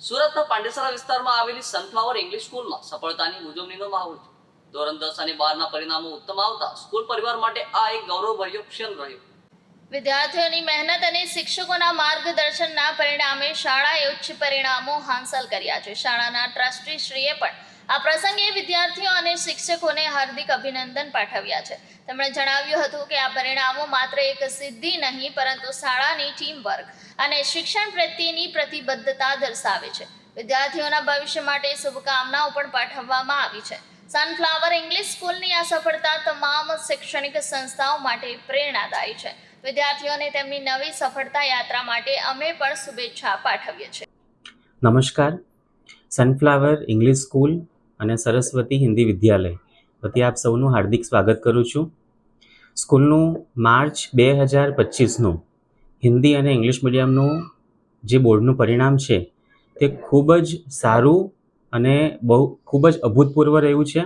સુરતના પાંડેસરા વિસ્તારમાં આવેલી સનફ્લાવર ઇંગ્લિશ સ્કૂલમાં સફળતાની ઉજવણીનો માહોલ છે. ધોરણ દસ અને બારના પરિણામો ઉત્તમ આવતા સ્કૂલ પરિવાર માટે આ એક ગૌરવભર્યો ક્ષણ રહ્યો. વિદ્યાર્થીઓની મહેનત અને શિક્ષકોના માર્ગદર્શનના પરિણામે શાળાએ ઉચ્ચ પરિણામો હાંસલ કર્યા છે. શાળાના ટ્રસ્ટીશ્રીએ પણ આ પ્રસંગે વિદ્યાર્થીઓ અને શિક્ષકોને હાર્દિક અભિનંદન પાઠવ્યા છે. તેમણે જણાવ્યું હતું કે આ પરિણામો માત્ર એક સિદ્ધિ નહીં, પરંતુ શાળાની ટીમ અને શિક્ષણ પ્રત્યેની પ્રતિબદ્ધતા દર્શાવે છે. વિદ્યાર્થીઓના ભવિષ્ય માટે શુભકામનાઓ પણ પાઠવવામાં આવી છે. સનફ્લાવર ઇંગ્લિશ સ્કૂલની આ સફળતા તમામ શૈક્ષણિક સંસ્થાઓ માટે પ્રેરણાદાયી છે. વિદ્યાર્થીઓને તેમની નવી સફળતા યાત્રા માટે અમે પણ શુભેચ્છા પાઠવીએ છીએ. નમસ્કાર. સનફ્લાવર ઇંગ્લિશ સ્કૂલ અને સરસ્વતી હિન્દી વિદ્યાલય. વતી આપ સૌનું હાર્દિક સ્વાગત કરું છું. સ્કૂલનું માર્ચ બે હજાર પચીસનું હિન્દી અને ઇંગ્લિશ મીડિયમનું જે બોર્ડનું પરિણામ છે, તે ખૂબ જ સારું અને બહુ ખૂબ જ અભૂતપૂર્વ રહ્યું છે.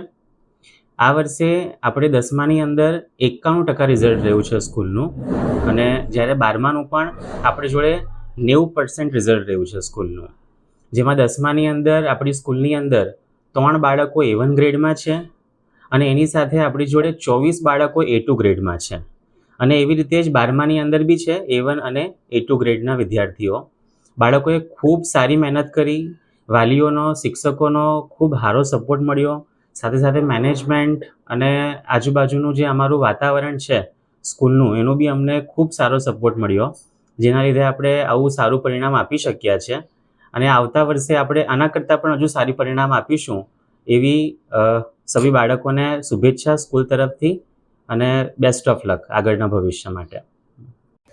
આ વર્ષે આપણે દસમાની અંદર એકાણું ટકા રિઝલ્ટ રહ્યું છે સ્કૂલનું અને જ્યારે બારમાનું પણ આપણે જોડે નેવું પર્સન્ટ રિઝલ્ટ રહ્યું છે સ્કૂલનું. જેમાં દસમાની અંદર, આપણી સ્કૂલની અંદર ત્રણ બાળકો એ વન ગ્રેડમાં છે અને એની સાથે આપણી જોડે ચોવીસ બાળકો એ ટુ ગ્રેડમાં છે. અને એવી રીતે જ બારમાની અંદર બી છે એ વન અને એ ટુ ગ્રેડના વિદ્યાર્થીઓ. બાળકોએ ખૂબ સારી મહેનત કરી, વાલીઓનો, શિક્ષકોનો ખૂબ સારો સપોર્ટ મળ્યો. સાથે સાથે મેનેજમેન્ટ અને આજુબાજુનું જે અમારું વાતાવરણ છે સ્કૂલનું, એનો બી અમને ખૂબ સારો સપોર્ટ મળ્યો. જેના લીધે આપણે આવું સારું પરિણામ આપી શક્યા છે. અને આવતા વર્ષે આપણે આના કરતાં પણ હજુ સારી પરિણામ આપીશું એવી અ, સભી બાળકોને શુભેચ્છા સ્કૂલ તરફથી અને બેસ્ટ ઓફ લક આગળના ભવિષ્ય માટે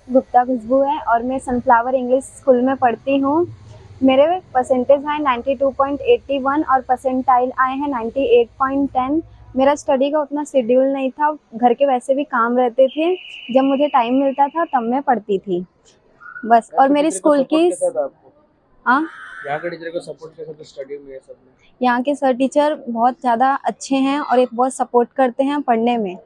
गुप्ता खुशबू है और मैं सनफ्लावर इंग्लिश स्कूल में पढ़ती हूँ मेरे परसेंटेज आए 92.81 और परसेंटाइल आए हैं 98.10 मेरा स्टडी का उतना शेड्यूल नहीं था घर के वैसे भी काम रहते थे जब मुझे टाइम मिलता था तब मैं पढ़ती थी बस और मेरी स्कूल की हाँ यहाँ के टीचर को सपोर्ट कैसा था स्टडी में सब में? यहाँ के सर टीचर बहुत ज़्यादा अच्छे हैं और एक बहुत सपोर्ट करते हैं पढ़ने में।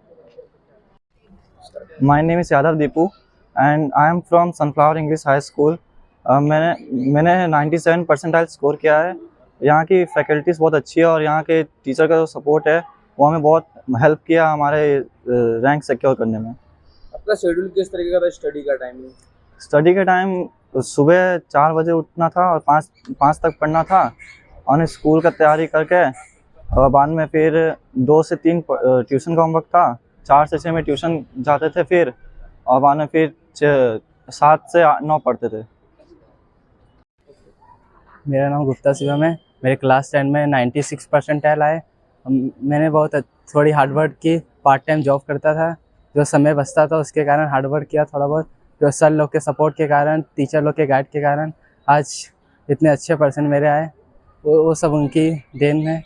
My name is Yadav Deepu and I am from Sunflower English High School. Uh, मैंने मैंने 97 परसेंटाइल स्कोर किया है। यहाँ की फैकल्टीज़ बहुत अच्छी है और यहाँ के टीचर का जो सपोर्ट है वो हमें बहुत हेल्प किया हमारे रैंक सिक्योर करने में। आपका शेड्यूल किस तरीके का स्टडी का टाइमिंग स्टडी के टाइम सुबह चार बजे उठना था और पाँच पाँच तक पढ़ना था और स्कूल का तैयारी करके और बाद में फिर दो से तीन ट्यूशन का होमवर्क था, चार से छः में ट्यूशन जाते थे फिर और बाद में फिर सात से नौ पढ़ते थे। मेरा नाम गुप्ता शिवम है, मेरे क्लास टेन में 96 परसेंटाइल आए मैंने बहुत थोड़ी हार्डवर्क की पार्ट टाइम जॉब करता था, जो समय बचता था उसके कारण हार्डवर्क किया थोड़ा बहुत। सर लोग के सपोर्ट के कारण टीचर लोग के गाइड के कारण आज इतने अच्छे परसेंट मेरे आए वो वो सब उनकी देन है